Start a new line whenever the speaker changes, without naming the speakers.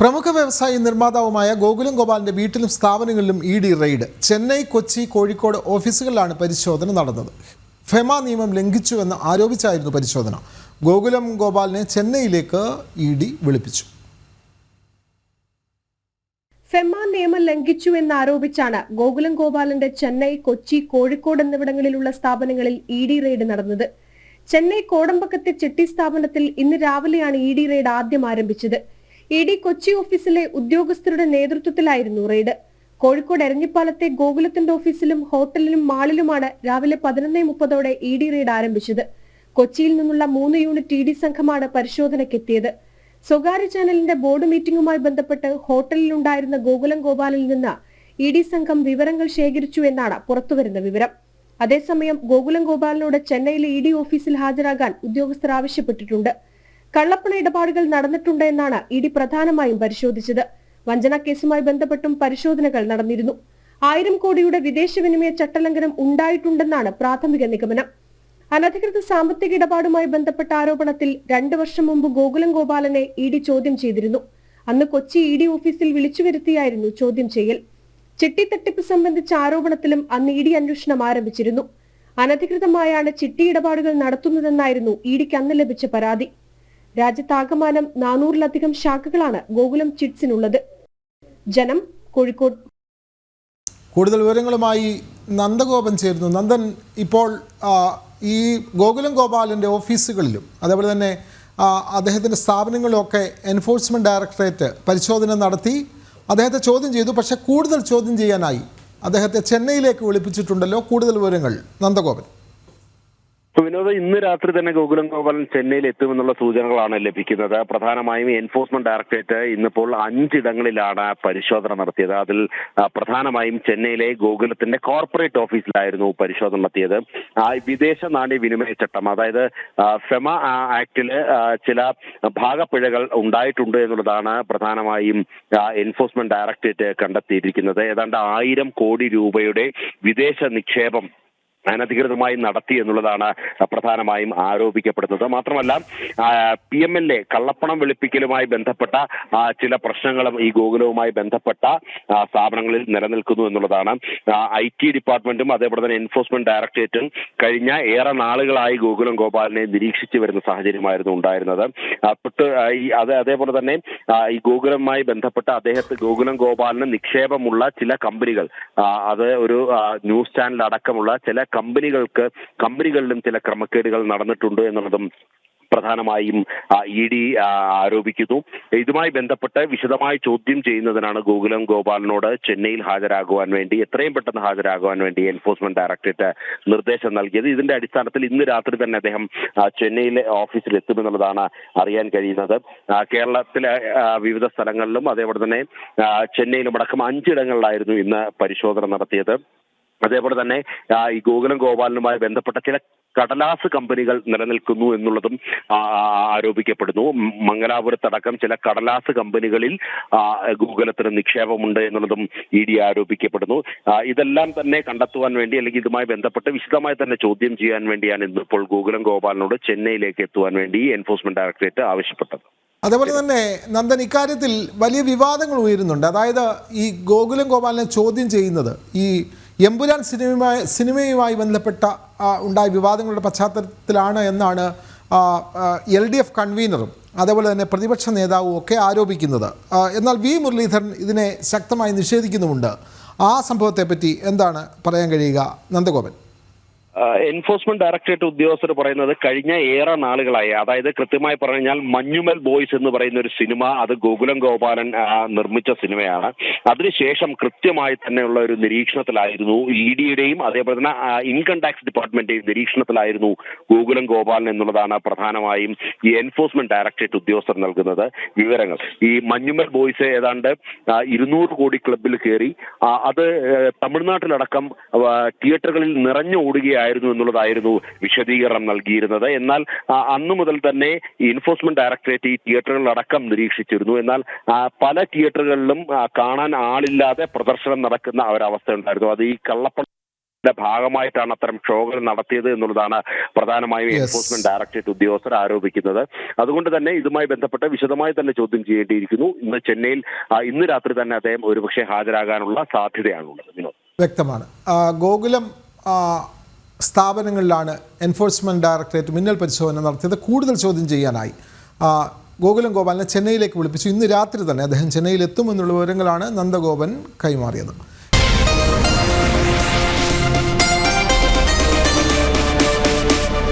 പ്രമുഖ വ്യവസായി നിർമ്മാതാവുമായ ഗോകുലം ഗോപാലിന്റെ വീട്ടിലും സ്ഥാപനങ്ങളിലും E D raid. Chennai Kochi Kozhikode ഓഫീസുകളിലാണ് പരിശോധന നടന്നത്. ഫെമ നിയമം ലംഘിച്ചു ലംഘിച്ചുവെന്ന് ആരോപിച്ചായിരുന്നു പരിശോധന. ഗോകുലം ഗോപാലിനെ ചെന്നൈയിലേക്ക് ഇ ഡി വിളിപ്പിച്ചു.
ഫെമ നിയമം ലംഘിച്ചു എന്നാരോപിച്ചാണ് ഗോകുലം ഗോപാലിന്റെ ചെന്നൈ കൊച്ചി കോഴിക്കോട് എന്നിവിടങ്ങളിലുള്ള സ്ഥാപനങ്ങളിൽ ഇ ഡി റെയ്ഡ് നടന്നത്. ചെന്നൈ കോടമ്പക്കത്തെ ചിട്ടി സ്ഥാപനത്തിൽ ഇന്ന് രാവിലെയാണ് ഇ ഡി റെയ്ഡ് ആദ്യം ആരംഭിച്ചത്. ഇ ഡി കൊച്ചി ഓഫീസിലെ ഉദ്യോഗസ്ഥരുടെ നേതൃത്വത്തിലായിരുന്നു റെയ്ഡ്. കോഴിക്കോട് എരഞ്ഞിപ്പാലത്തെ ഗോകുലത്തിന്റെ ഓഫീസിലും ഹോട്ടലിലും മാളിലുമാണ് രാവിലെ പതിനൊന്നേ മുപ്പതോടെ ഇ ഡി റെയ്ഡ് ആരംഭിച്ചത്. കൊച്ചിയിൽ നിന്നുള്ള മൂന്ന് യൂണിറ്റ് ഇ ഡി സംഘമാണ് പരിശോധനയ്ക്കെത്തിയത്. സ്വകാര്യ ചാനലിന്റെ ബോർഡ് മീറ്റിംഗുമായി ബന്ധപ്പെട്ട് ഹോട്ടലിലുണ്ടായിരുന്ന ഗോകുലം ഗോപാലിൽ നിന്ന് ഇ ഡി സംഘം വിവരങ്ങൾ ശേഖരിച്ചു എന്നാണ് പുറത്തുവരുന്ന വിവരം. അതേസമയം ഗോകുലം ഗോപാലിനോട് ചെന്നൈയിലെ ഇ ഡി ഓഫീസിൽ ഹാജരാകാൻ ഉദ്യോഗസ്ഥർ ആവശ്യപ്പെട്ടിട്ടുണ്ട്. കള്ളപ്പണ ഇടപാടുകൾ നടന്നിട്ടുണ്ട് എന്നാണ് ഇഡി പ്രധാനമായും പരിശോധിച്ചത്. വഞ്ചന കേസുമായി ബന്ധപ്പെട്ടും പരിശോധനകൾ നടന്നിരുന്നു. ആയിരം കോടിയുടെ വിദേശ വിനിമയ ചട്ടലംഘനം ഉണ്ടായിട്ടുണ്ടെന്നാണ് പ്രാഥമിക നിഗമനം. അനധികൃത സാമ്പത്തിക ഇടപാടുമായി ബന്ധപ്പെട്ട ആരോപണത്തിൽ രണ്ടു വർഷം മുമ്പ് ഗോകുലം ഗോപാലനെ ഇഡി ചോദ്യം ചെയ്തിരുന്നു. അന്ന് കൊച്ചി ഇഡി ഓഫീസിൽ വിളിച്ചു വരുത്തിയായിരുന്നു ചോദ്യം ചെയ്യൽ. ചിട്ടി തട്ടിപ്പ് സംബന്ധിച്ച ആരോപണത്തിലും അന്ന് ഇഡി അന്വേഷണം ആരംഭിച്ചിരുന്നു. അനധികൃതമായാണ് ചിട്ടി ഇടപാടുകൾ നടത്തുന്നതെന്നായിരുന്നു ഇഡിക്ക് ഡിക്ക് അന്ന് ലഭിച്ച പരാതി. രാജ്യത്താകമാനം നാനൂറിലധികം ശാഖകളാണ് ഗോകുലം ചിറ്റ്സിനുള്ളത്. ജനം കോഴിക്കോട്.
കൂടുതൽ വിവരങ്ങളുമായി നന്ദഗോപൻ ചേരുന്നു. നന്ദൻ ഇപ്പോൾ ഈ ഗോകുലം ഗോപാലിന്റെ ഓഫീസുകളിലും അതേപോലെ തന്നെ അദ്ദേഹത്തിന്റെ സ്ഥാപനങ്ങളിലൊക്കെ എൻഫോഴ്സ്മെന്റ് ഡയറക്ടറേറ്റ് പരിശോധന നടത്തി അദ്ദേഹത്തെ ചോദ്യം ചെയ്തു. പക്ഷേ കൂടുതൽ ചോദ്യം ചെയ്യാനായി അദ്ദേഹത്തെ ചെന്നൈയിലേക്ക് വിളിപ്പിച്ചിട്ടുണ്ടല്ലോ. കൂടുതൽ വിവരങ്ങൾ നന്ദഗോപൻ.
വിനോദ് ഇന്ന് രാത്രി തന്നെ ഗോകുലം ഗോപാലൻ ചെന്നൈയിൽ എത്തുമെന്നുള്ള സൂചനകളാണ് ലഭിക്കുന്നത്. പ്രധാനമായും എൻഫോഴ്സ്മെന്റ് ഡയറക്ടറേറ്റ് ഇന്നിപ്പോൾ അഞ്ചിടങ്ങളിലാണ് പരിശോധന നടത്തിയത്. അതിൽ പ്രധാനമായും ചെന്നൈയിലെ ഗോകുലത്തിന്റെ കോർപ്പറേറ്റ് ഓഫീസിലായിരുന്നു പരിശോധന നടത്തിയത്. ആ, വിദേശ നാണ്യ വിനിമയ ചട്ടം അതായത് ഫെമ ആക്ടിൽ ചില ഭാഗപ്പിഴകൾ ഉണ്ടായിട്ടുണ്ട് എന്നുള്ളതാണ് പ്രധാനമായും എൻഫോഴ്സ്മെന്റ് ഡയറക്ടറേറ്റ് കണ്ടെത്തിയിരിക്കുന്നത്. ഏതാണ്ട് ആയിരം കോടി രൂപയുടെ വിദേശ നിക്ഷേപം അനധികൃതമായി നടത്തി എന്നുള്ളതാണ് പ്രധാനമായും ആരോപിക്കപ്പെടുന്നത്. മാത്രമല്ല പി എം എൽ എ കള്ളപ്പണം വെളുപ്പിക്കലുമായി ബന്ധപ്പെട്ട ചില പ്രശ്നങ്ങളും ഈ ഗോകുലവുമായി ബന്ധപ്പെട്ട സ്ഥാപനങ്ങളിൽ നിലനിൽക്കുന്നു എന്നുള്ളതാണ്. ഐ ടി ഡിപ്പാർട്ട്മെന്റും അതേപോലെ തന്നെ എൻഫോഴ്സ്മെന്റ് ഡയറക്ടറേറ്റും കഴിഞ്ഞ ഏറെ നാളുകളായി ഗോകുലം ഗോപാലിനെ നിരീക്ഷിച്ചു വരുന്ന സാഹചര്യമായിരുന്നു ഉണ്ടായിരുന്നത്. അത് അതേപോലെ തന്നെ ഈ ഗോകുലവുമായി ബന്ധപ്പെട്ട അദ്ദേഹത്തെ ഗോകുലം ഗോപാലിന് നിക്ഷേപമുള്ള ചില കമ്പനികൾ അത് ഒരു ന്യൂസ് ചാനൽ അടക്കമുള്ള ചില കമ്പനികൾക്ക് കമ്പനികളിലും ചില ക്രമക്കേടുകൾ നടന്നിട്ടുണ്ട് എന്നുള്ളതും പ്രധാനമായും ഇ ഡി ആരോപിക്കുന്നു. ഇതുമായി ബന്ധപ്പെട്ട് വിശദമായി ചോദ്യം ചെയ്യുന്നതിനാണ് ഗോകുലം ഗോപാലിനോട് ചെന്നൈയിൽ ഹാജരാകുവാൻ വേണ്ടി എത്രയും പെട്ടെന്ന് ഹാജരാകുവാൻ വേണ്ടി എൻഫോഴ്സ്മെന്റ് ഡയറക്ടറേറ്റ് നിർദ്ദേശം നൽകിയത്. ഇതിന്റെ അടിസ്ഥാനത്തിൽ ഇന്ന് രാത്രി തന്നെ അദ്ദേഹം ചെന്നൈയിലെ ഓഫീസിൽ എത്തുമെന്നുള്ളതാണ് അറിയാൻ കഴിയുന്നത്. കേരളത്തിലെ വിവിധ സ്ഥലങ്ങളിലും അതേപോലെ തന്നെ ചെന്നൈയിലും അടക്കം അഞ്ചിടങ്ങളിലായിരുന്നു ഇന്ന് പരിശോധന നടത്തിയത്. അതേപോലെ തന്നെ ഈ ഗോകുലം ഗോപാലനുമായി ബന്ധപ്പെട്ട ചില കടലാസ് കമ്പനികൾ നിലനിൽക്കുന്നു എന്നുള്ളതും ആരോപിക്കപ്പെടുന്നു. മംഗലാപുരത്തടക്കം ചില കടലാസ് കമ്പനികളിൽ ഗൂഗലത്തിന് നിക്ഷേപമുണ്ട് എന്നുള്ളതും ഇ ഡി ആരോപിക്കപ്പെടുന്നു. ഇതെല്ലാം തന്നെ കണ്ടെത്തുവാൻ വേണ്ടി അല്ലെങ്കിൽ ഇതുമായി ബന്ധപ്പെട്ട് വിശദമായി തന്നെ ചോദ്യം ചെയ്യാൻ വേണ്ടിയാണ് ഇന്നിപ്പോൾ ഗോകുലം ഗോപാലിനോട് ചെന്നൈയിലേക്ക് എത്തുവാൻ വേണ്ടി എൻഫോഴ്സ്മെന്റ് ഡയറക്ടറേറ്റ് ആവശ്യപ്പെട്ടത്.
അതേപോലെ തന്നെ നന്ദൻ ഇക്കാര്യത്തിൽ വലിയ വിവാദങ്ങൾ ഉയരുന്നുണ്ട്. അതായത് ഈ ഗോകുലം ഗോപാലിനെ ചോദ്യം ചെയ്യുന്നത് ഈ എമ്പുരാൻ സിനിമയുമായി സിനിമയുമായി ബന്ധപ്പെട്ട ഉണ്ടായ വിവാദങ്ങളുടെ പശ്ചാത്തലത്തിലാണ് എന്നാണ് എൽ ഡി എഫ് കൺവീനറും അതേപോലെ തന്നെ പ്രതിപക്ഷ നേതാവും ഒക്കെ ആരോപിക്കുന്നത്. എന്നാൽ വി മുരളീധരൻ ഇതിനെ ശക്തമായി നിഷേധിക്കുന്നുമുണ്ട്. ആ സംഭവത്തെപ്പറ്റി എന്താണ് പറയാൻ കഴിയുക? നന്ദഗോപൻ.
എൻഫോഴ്സ്മെന്റ് ഡയറക്ടറേറ്റ് ഉദ്യോഗസ്ഥർ പറയുന്നത് കഴിഞ്ഞ ഏറെ നാളുകളായി. അതായത് കൃത്യമായി പറഞ്ഞാൽ മഞ്ഞുമൽ ബോയ്സ് എന്ന് പറയുന്ന ഒരു സിനിമ അത് ഗോകുലം ഗോപാലൻ നിർമ്മിച്ച സിനിമയാണ്. അതിനുശേഷം കൃത്യമായി തന്നെയുള്ള ഒരു നിരീക്ഷണത്തിലായിരുന്നു ഇ ഡിയുടെയും അതേപോലെ തന്നെ ഇൻകം ടാക്സ് ഡിപ്പാർട്ട്മെന്റിന്റെയും നിരീക്ഷണത്തിലായിരുന്നു ഗോകുലം ഗോപാലൻ എന്നുള്ളതാണ് പ്രധാനമായും ഈ എൻഫോഴ്സ്മെന്റ് ഡയറക്ടറേറ്റ് ഉദ്യോഗസ്ഥർ നൽകുന്നത്. വിവരങ്ങൾ. ഈ മഞ്ഞുമൽ ബോയ്സ് ഏതാണ്ട് ഇരുന്നൂറ് കോടി ക്ലബിൽ കയറി അത് തമിഴ്നാട്ടിലടക്കം തിയേറ്ററുകളിൽ നിറഞ്ഞു ഓടുകയായിരുന്നു എന്നുള്ളതായിരുന്നു വിശദീകരണം നൽകിയിരുന്നത്. എന്നാൽ അന്നു മുതൽ തന്നെ ഇൻഫോഴ്സ്മെന്റ് എൻഫോഴ്സ്മെന്റ് ഡയറക്ടറേറ്റ് ഈ തിയേറ്ററുകളിലടക്കം നിരീക്ഷിച്ചിരുന്നു. എന്നാൽ പല തിയേറ്ററുകളിലും കാണാൻ ആളില്ലാതെ പ്രദർശനം നടക്കുന്ന ഒരവസ്ഥ ഉണ്ടായിരുന്നു അത് ഈ കള്ളപ്പണം ഭാഗമായിട്ടാണ് അത്തരം ഷോകൾ നടത്തിയത് എന്നുള്ളതാണ് പ്രധാനമായും. എൻഫോഴ്സ്മെന്റ് ഡയറക്ടറേറ്റ് ഉദ്യോഗസ്ഥർ ആരോപിക്കുന്നത്. അതുകൊണ്ട് തന്നെ ഇതുമായി ബന്ധപ്പെട്ട് വിശദമായി തന്നെ ചോദ്യം ചെയ്യേണ്ടിയിരിക്കുന്നു. ഇന്ന് ചെന്നൈയിൽ ഇന്ന് രാത്രി തന്നെ അദ്ദേഹം ഒരുപക്ഷെ ഹാജരാകാനുള്ള സാധ്യതയാണുള്ളത്. വിനോദ്.
വ്യക്തമാണ്. ഗോകുലം സ്ഥാപനങ്ങളിലാണ് എൻഫോഴ്സ്മെന്റ് ഡയറക്ടറേറ്റ് മിന്നൽ പരിശോധന നടത്തിയത്. കൂടുതൽ ചോദ്യം ചെയ്യാനായി. ഗോകുലം ഗോപാലിനെ ചെന്നൈയിലേക്ക് വിളിപ്പിച്ചു. ഇന്ന് രാത്രി തന്നെ അദ്ദേഹം ചെന്നൈയിൽ എത്തുമെന്നുള്ള വിവരങ്ങളാണ് നന്ദഗോപൻ കൈമാറിയത്.